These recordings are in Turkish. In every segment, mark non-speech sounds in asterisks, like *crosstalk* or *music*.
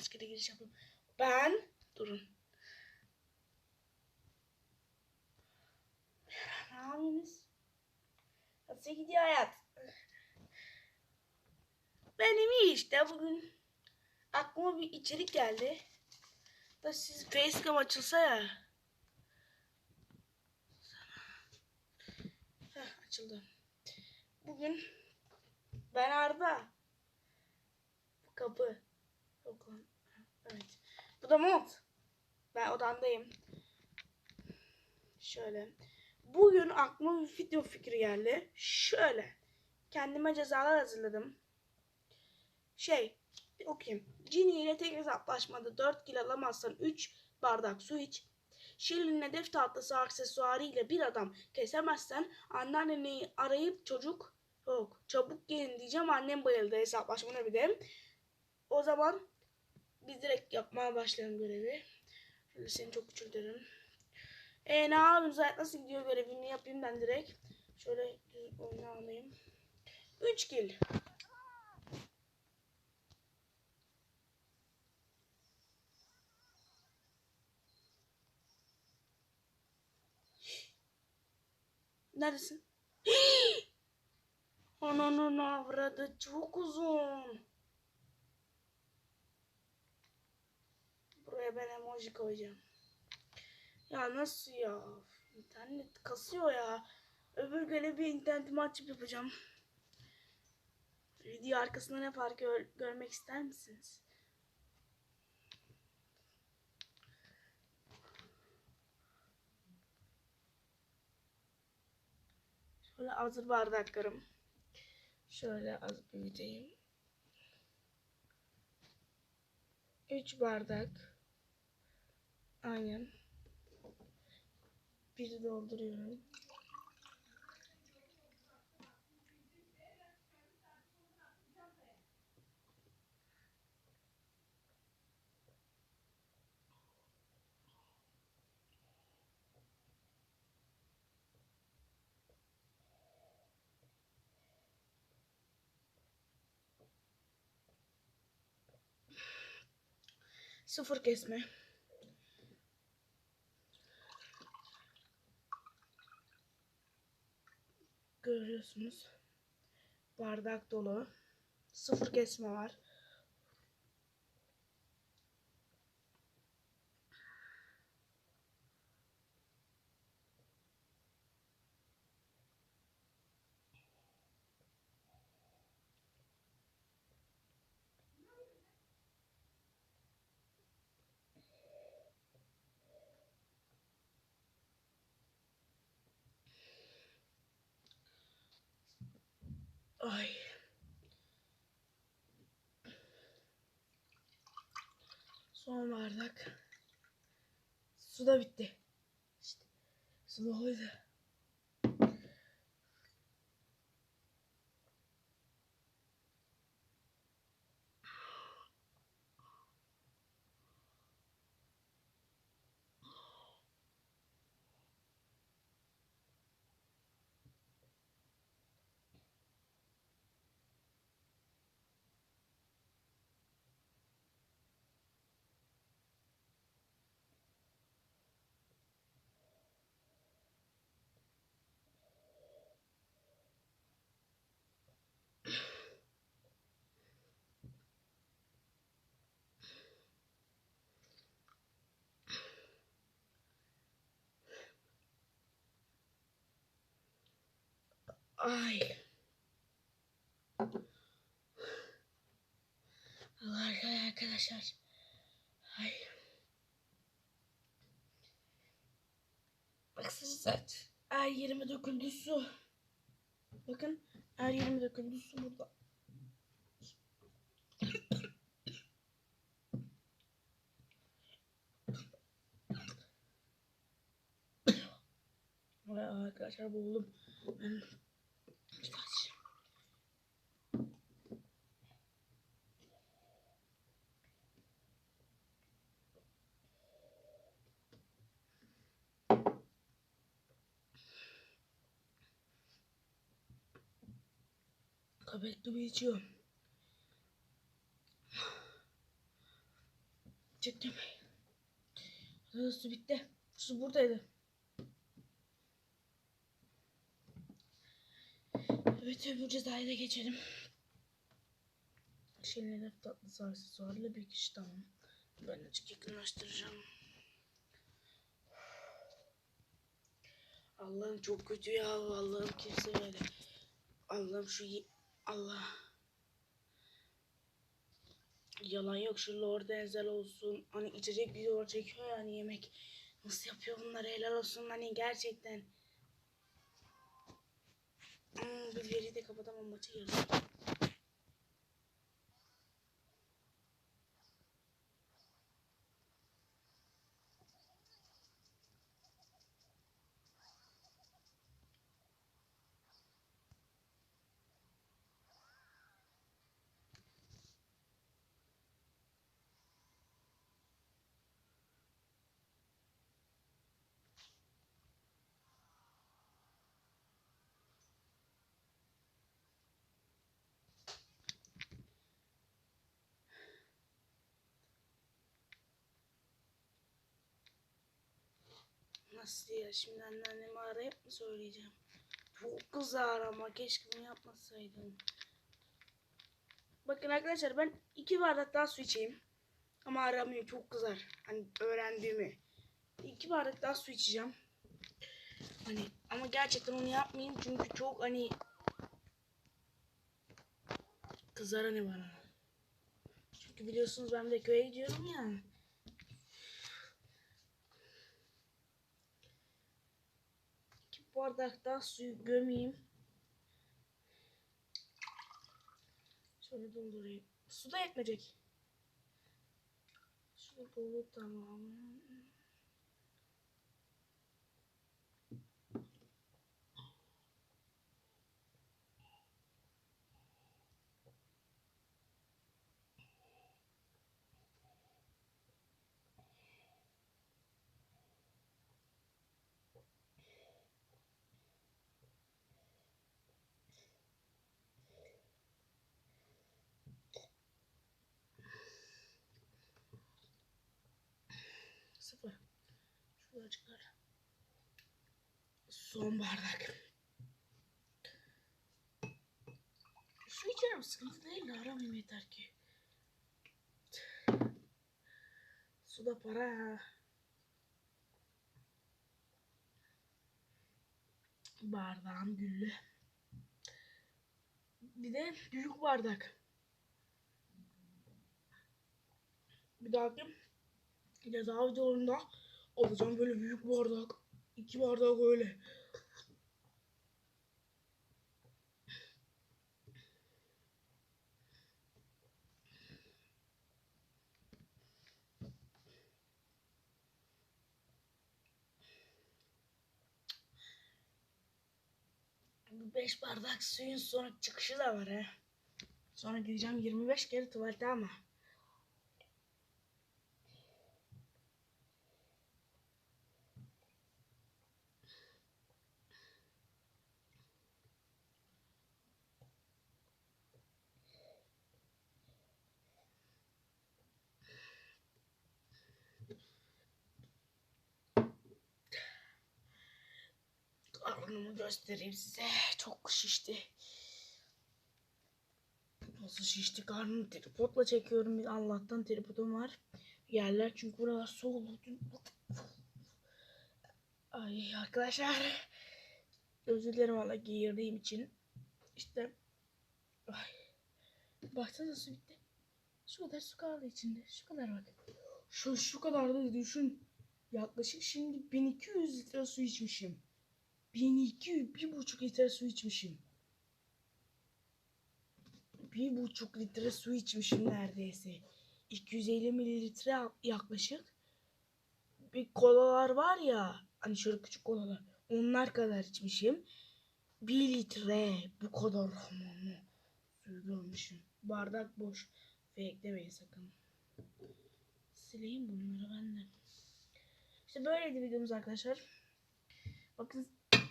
kaç giriş yaptım. Ben durun. Ne yapıyorsunuz? Nasıl gidiyor hayat? Benim iyi işte bugün aklıma bir içerik geldi. Da siz facecam açılsa ya. Heh, açıldı. Bugün ben Arda. Bu kapı. Yok lan. Evet. Bu da mont. Ben odamdayım. Şöyle. Bugün aklıma bir video fikri geldi. Şöyle. Kendime cezalar hazırladım. Şey. Bir okuyayım. Cini ile tek hesaplaşmada 4 kil alamazsan 3 bardak su iç. Şirin hedef tahtası aksesuarı ile bir adam kesemezsen anneanneni arayıp çocuk yok çabuk gelin diyeceğim annem bayıldı hesaplaşmana bir de. O zaman biz direkt yapmaya başlayalım görevi. Şöyle seni çok küçültelim. E ne yapayım zaten nasıl gidiyor görevini yapayım ben direkt. Şöyle düz oyunu alayım. 3 kill. Neredesin? *gasps* Ananın avradı çok uzun. Buraya ben emoji koyacağım. Ya nasıl ya? İnternet kasıyor ya. Öbür görevi internetimi açıp yapacağım. Video arkasında ne var gör, görmek ister misiniz? Şöyle hazır bardaklarım. Şöyle az büyüteyim. 3 bardak. Aynen. Bir dolduruyorum. Sıfır kesme. Görüyorsunuz. Bardak dolu. Sıfır kesme var. Ay. Son bardak. Su da bitti. İşte su doluydu. Ay. Allah arkadaşlar. Ay. Baksanıza. Her yerime döküldü su. Bakın her yerime döküldü su burada. Arkadaşlar boğuldum. Ben Köpek gibi içiyor. Çektim. Su bitti. Su buradaydı. Evet öbür cezaya da geçelim. Şimdi hedef tatlısı aksesuarlı bir kişi tamam. Ben azıcık yakınlaştıracağım. Allah'ım çok kötü ya. Allah'ım kimse böyle. Allah'ım şu Allah. Yalan yok şu Lord Denzel olsun. Hani içecek video çekiyor yani yemek. Nasıl yapıyor bunları helal olsun hani gerçekten. Hmm, bir veri de kapatamam maçı yarın. Nasıl ya şimdi anneannemi arayıp mı söyleyeceğim? Çok kızar ama keşke bunu yapmasaydım. Bakın arkadaşlar ben iki bardak daha su içeyim. Ama aramıyor çok kızar. Hani öğrendiğimi. İki bardak daha su içeceğim. Hani ama gerçekten onu yapmayayım çünkü çok hani kızar hani bana. Çünkü biliyorsunuz ben de köye gidiyorum ya. İki bardak daha suyu gömeyim. Şöyle doldurayım. Su da yetmeyecek. Şu dolu tamam. Sıfır. Çıkar. Son bardak. Su içerim sıkıntı değil de aramayayım yeter ki. Su da para ha. Bardağım güllü. Bir de büyük bardak. Bir dahaki ceza videolarında alacağım böyle büyük bardak. iki bardak öyle. Bu 5 bardak suyun sonra çıkışı da var ha. Sonra gideceğim 25 kere tuvalete ama. Karnımı göstereyim size. Çok şişti. Nasıl şişti karnım tripodla çekiyorum. Allah'tan tripodum var. Yerler çünkü buralar soğudu. Ay arkadaşlar. Özür dilerim valla giyirdiğim için. İşte. Ay. Baksana su bitti. Şu kadar su kaldı içinde. Şu kadar bak. Şu, şu kadar da düşün. Yaklaşık şimdi 1200 litre su içmişim. 1200, bir buçuk litre su içmişim. Bir buçuk litre su içmişim neredeyse. 250 mililitre yaklaşık. Bir kolalar var ya, hani şöyle küçük kolalar. Onlar kadar içmişim. Bir litre bu kadar suyu görmüşüm. Bardak boş. Fake demeyin sakın. Sileyim bunları ben de. İşte böyleydi videomuz arkadaşlar. Bakın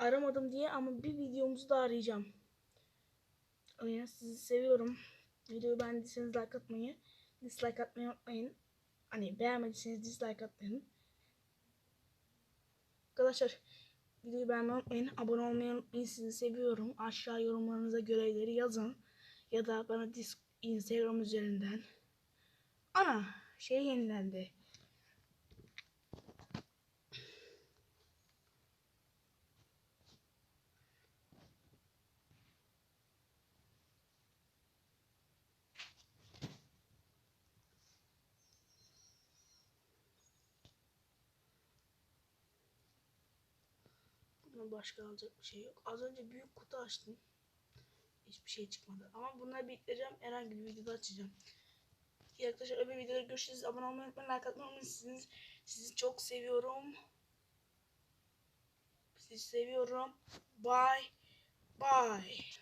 aramadım diye ama bir videomuzu da arayacağım. Yani sizi seviyorum. Videoyu beğendiyseniz like atmayı, dislike atmayı unutmayın. Hani beğenmediyseniz dislike atmayın. Arkadaşlar videoyu beğenmeyi unutmayın. Abone olmayı unutmayın. Sizi seviyorum. Aşağı yorumlarınıza görevleri yazın. Ya da bana disk Instagram üzerinden. Ana şey yenilendi. Bundan başka alacak bir şey yok. Az önce büyük kutu açtım. Hiçbir şey çıkmadı. Ama bunları biriktireceğim. Herhangi bir videoda açacağım. Arkadaşlar öbür videoda görüşürüz. Abone olmayı unutmayın. Like atmayı unutmayın. Sizi çok seviyorum. Sizi seviyorum. Bye. Bye.